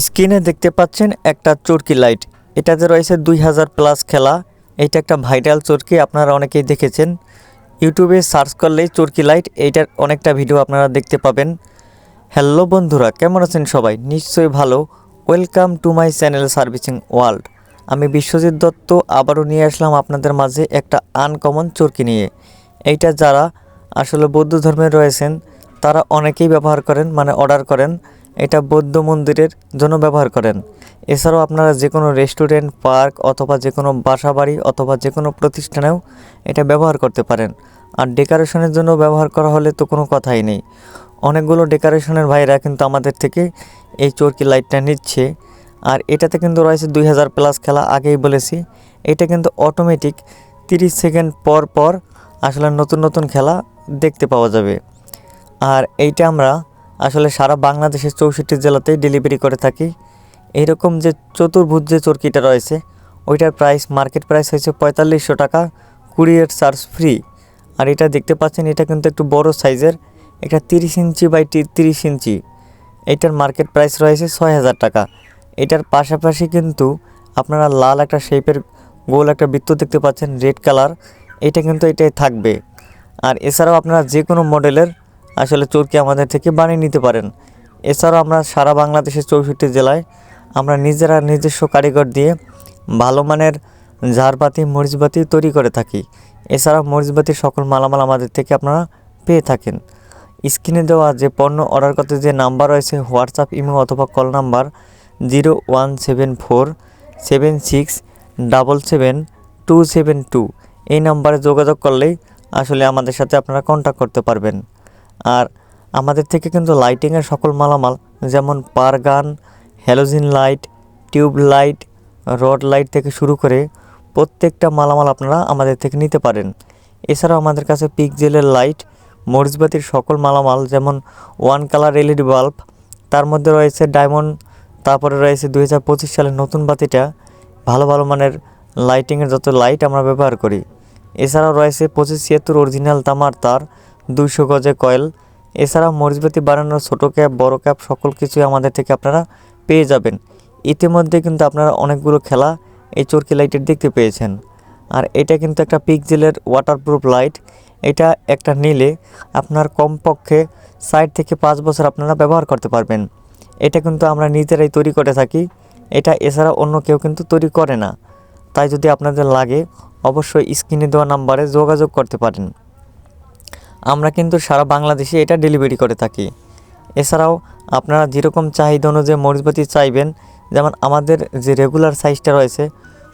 স্ক্রিনে দেখতে পাচ্ছেন একটা চরকি লাইট। এটাতে রয়েছে দুই হাজার প্লাস খেলা। এটা একটা ভাইরাল চরকি, আপনারা অনেকেই দেখেছেন। ইউটিউবে সার্চ করলেই চরকি লাইট, এইটার অনেকটা ভিডিও আপনারা দেখতে পাবেন। হ্যালো বন্ধুরা, কেমন আছেন সবাই? নিশ্চয়ই ভালো। Welcome to my channel servicing world আমি বিশ্বজিৎ দত্ত, আবারও নিয়ে আসলাম আপনাদের মাঝে একটা আনকমন চরকি নিয়ে। এইটা যারা আসলে বৌদ্ধ ধর্মে রয়েছেন, তারা অনেকেই ব্যবহার করেন মানে অর্ডার করেন। এটা বৌদ্ধ মন্দিরের জন্য ব্যবহার করেন। এছাড়াও আপনারা যে কোনো রেস্টুরেন্ট, পার্ক অথবা যে কোনো বাসা বাড়ি অথবা যে কোনো প্রতিষ্ঠানেও এটা ব্যবহার করতে পারেন। আর ডেকোরেশনের জন্য ব্যবহার করা হলে তো কোনো কথাই নেই। অনেকগুলো ডেকোরেশনের ভাইরা কিন্তু আমাদের থেকে এই চরকি লাইটটা নিচ্ছে। আর এটাতে কিন্তু রয়েছে দুই হাজার প্লাস খেলা, আগেই বলেছি। এটা কিন্তু অটোমেটিক তিরিশ সেকেন্ড পর পর আসলে নতুন নতুন খেলা দেখতে পাওয়া যাবে। আর এইটা আমরা আসলে সারা বাংলাদেশের চৌষট্টি জেলাতেই ডেলিভারি করে থাকি। এইরকম যে চতুর্ভুজ যে চরকিটা রয়েছে, ওইটার প্রাইস মার্কেট প্রাইস হয়েছে পঁয়তাল্লিশশো টাকা কুরিয়ার চার্জ ফ্রি আর এটা দেখতে পাচ্ছেন, এটা কিন্তু একটু বড় সাইজের এটা তিরিশ ইঞ্চি বাই তিরিশ ইঞ্চি। এটার মার্কেট প্রাইস রয়েছে ছয় হাজার টাকা। এটার পাশাপাশি কিন্তু আপনারা লাল একটা শেপের গোল একটা বৃত্ত দেখতে পাচ্ছেন রেড কালার এটা কিন্তু এটাই থাকবে। আর এছাড়াও আপনারা যে কোনো মডেলের আসলে চরকি আমাদের থেকে বানিয়ে নিতে পারেন। এছাড়াও আমরা সারা বাংলাদেশের চৌষট্টি জেলায় আমরা নিজেরা নিজস্ব কারিগর দিয়ে ভালো মানের ঝাড়বাতি, মরিচবাতি তৈরি করে থাকি। এছাড়া মরিচবাতির সকল মালামাল আমাদের থেকে আপনারা পেয়ে থাকেন। স্ক্রিনে দেওয়া যে পণ্য অর্ডার করতে যে নাম্বার রয়েছে, হোয়াটসঅ্যাপ, ইমো অথবা call number zero one seven four, seven six, double seven, two seven two. এই নাম্বারে যোগাযোগ করলেই আসলে আমাদের সাথে আপনারা কন্ট্যাক্ট করতে পারবেন। আর আমাদের থেকে কিন্তু লাইটিংয়ের সকল মালামাল, যেমন পারগান halogen light tube light rod light থেকে শুরু করে প্রত্যেকটা মালামাল আপনারা আমাদের থেকে নিতে পারেন। এছাড়াও আমাদের কাছে পিকজেলের লাইট মরিচবাতির সকল মালামাল, যেমন ওয়ান কালার এলইডি বাল্ব তার মধ্যে রয়েছে ডায়মন্ড তারপরে রয়েছে দুই হাজার পঁচিশ সালের নতুন বাতিটা। ভালো ভালো মানের লাইটিংয়ের যত লাইট আমরা ব্যবহার করি। এছাড়াও রয়েছে পঁচিশ ছিয়াত্তর অরিজিনাল তামার তার দুইশো গজে কয়েল। এছাড়া মরিচবাতি বানানোর ছোটো ক্যাপ, বড় ক্যাপ, সকল কিছুই আমাদের থেকে আপনারা পেয়ে যাবেন। ইতিমধ্যে কিন্তু আপনারা অনেকগুলো খেলা এই চরকি লাইটের দেখতে পেয়েছেন। আর এটা কিন্তু একটা পিকজেলের ওয়াটারপ্রুফ লাইট এটা একটা নিলে আপনার কমপক্ষে সাইড থেকে পাঁচ বছর আপনারা ব্যবহার করতে পারবেন। এটা কিন্তু আমরা নিজেরাই তৈরি করে থাকি। এটা এছাড়া অন্য কেউ কিন্তু তৈরি করে না। তাই যদি আপনাদের লাগে, অবশ্যই স্ক্রিনে দেওয়া নাম্বারে যোগাযোগ করতে পারেন। আমরা কিন্তু সারা বাংলাদেশে এটা ডেলিভারি করে থাকি। এছাড়াও আপনারা যেরকম চাহিদা অনুযায়ী মরিচবাতি চাইবেন, যেমন আমাদের যে রেগুলার সাইজটা রয়েছে,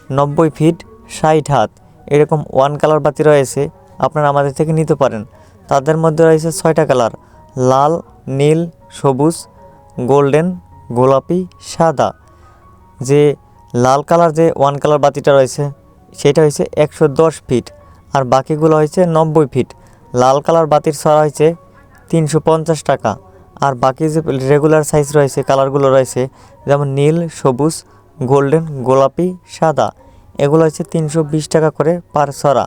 নব্বই ফিট ষাট হাত, এরকম ওয়ান কালার বাতি রয়েছে, আপনারা আমাদের থেকে নিতে পারেন। তাদের মধ্যে রয়েছে ছয়টা কালার লাল, নীল, সবুজ গোল্ডেন গোলাপি, সাদা। যে লাল কালার যে ওয়ান কালার বাতিটা রয়েছে, সেটা হয়েছে একশো দশ ফিট আর বাকিগুলো হয়েছে নব্বই ফিট লাল কালার বাতির ছড়া হয়েছে তিনশো পঞ্চাশ টাকা। আর বাকি যে রেগুলার সাইজ রয়েছে কালারগুলো রয়েছে, যেমন নীল, সবুজ গোল্ডেন গোলাপি, সাদা, এগুলো হচ্ছে তিনশো বিশ টাকা করে পার ছড়া।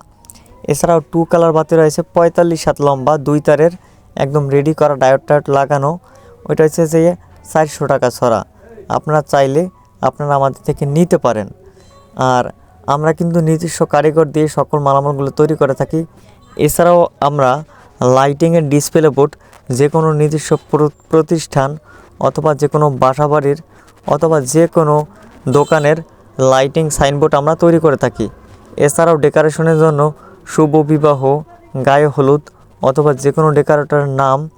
এছাড়াও টু কালার বাতি রয়েছে, পঁয়তাল্লিশ সাত লম্বা, দুই তারের, একদম রেডি করা ডায়োড টায়োড লাগানো। ওইটা হচ্ছে যে চারশো টাকা ছড়া। আপনারা চাইলে আপনারা আমাদের থেকে নিতে পারেন। আর আমরা কিন্তু নিজস্ব কারিগর দিয়ে সকল মালামালগুলো তৈরি করে থাকি। এছাড়াও আমরা লাইটিংয়ের ডিসপ্লে বোর্ড যে কোনো নিজস্ব প্র- প্রতিষ্ঠান অথবা যে কোনো বাসা বাড়ির অথবা যে কোনো দোকানের লাইটিং সাইনবোর্ড আমরা তৈরি করে থাকি। এছাড়াও ডেকোরেশনের জন্য শুভ বিবাহ, গায়ে হলুদ অথবা যে কোনো ডেকোরেটরের নাম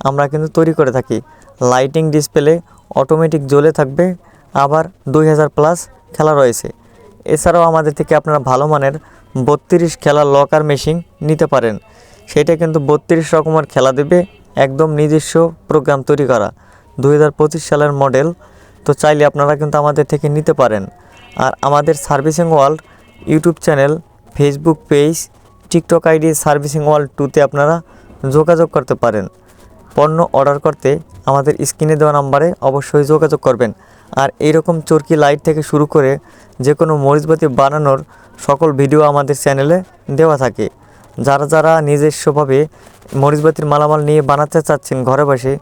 আমরা কিন্তু তৈরি করে থাকি। লাইটিং ডিসপ্লে অটোমেটিক জ্বলে থাকবে, আবার দুই হাজার প্লাস খেলা রয়েছে। এছাড়াও আমাদের থেকে আপনারা ভালো মানের বত্রিশ খেলার লকার মেশিন নিতে পারেন। সেটা কিন্তু বত্রিশ রকমের খেলা দেবে, একদম নিজস্ব প্রোগ্রাম তৈরি করা। দু হাজার পঁচিশ সালের মডেল তো চাইলে আপনারা কিন্তু আমাদের থেকে নিতে পারেন। আর আমাদের servicing world YouTube channel Facebook page TikTok ID servicing world টুতে আপনারা যোগাযোগ করতে পারেন। পণ্য অর্ডার করতে আমাদের স্ক্রিনে দেওয়া নাম্বারে অবশ্যই যোগাযোগ করবেন। আর এইরকম চরকি লাইট থেকে শুরু করে যে কোনো মরিচবাতি বানানোর সকল ভিডিও আমাদের চ্যানেলে দেওয়া থাকে। যারা যারা নিজস্বভাবে মরিচবাতির মালামাল নিয়ে বানাতে চাচ্ছেন ঘরে বসে